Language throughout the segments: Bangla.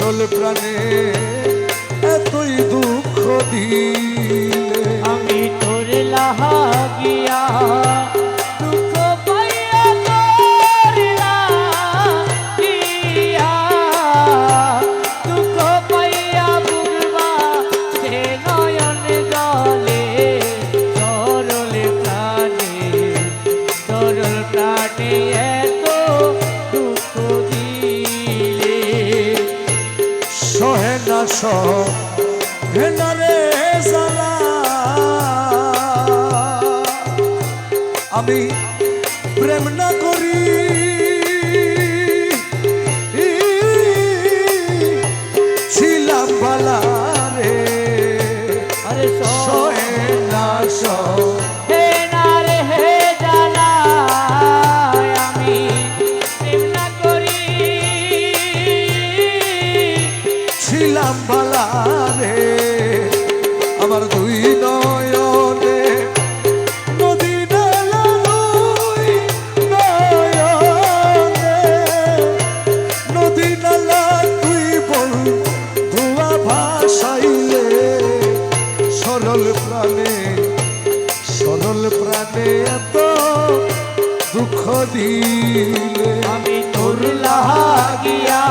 সরল প্রাণে এতই দুঃখ দিই। সহে না রে জালা। আমি প্রেম না করি। সরল প্রাণে সরল প্রাণে এত দুঃখ দিলে। আমি তোর লাগিয়া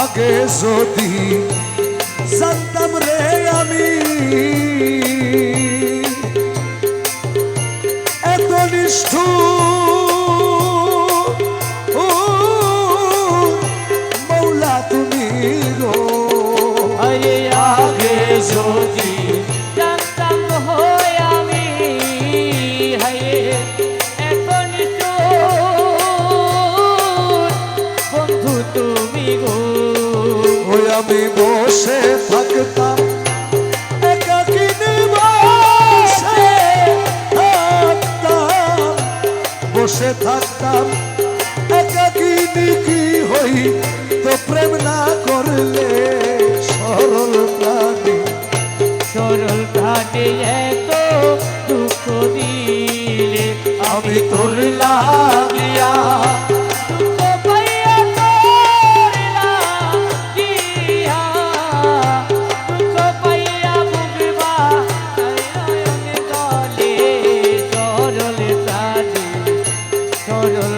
আগে যদি জানতাম রে আমি। এত নিষ্ঠু মৌলা তুমি আরে আগে যদি আমি বসে থাকতাম বসে থাকতাম একাকিনী কি হই? তো প্রেম না করলে সরল প্রাণী। সরল প্রাণে এত দুঃখ দিলে, আমি তোর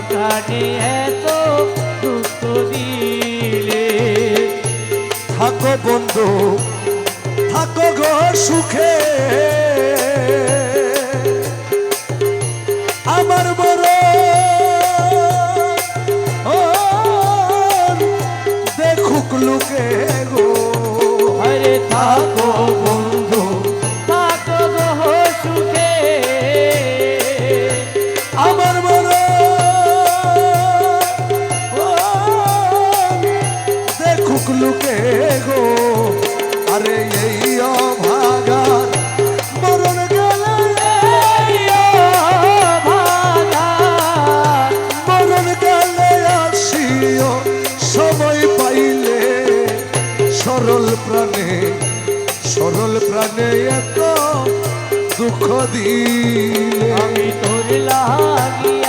প্রাণে এত দুঃখ দিলে। থাকো বন্ধু থাকো গো সুখে। সরল প্রাণে সরল প্রাণে এত দুঃখ দিলে। আমি তোর লাগিয়ে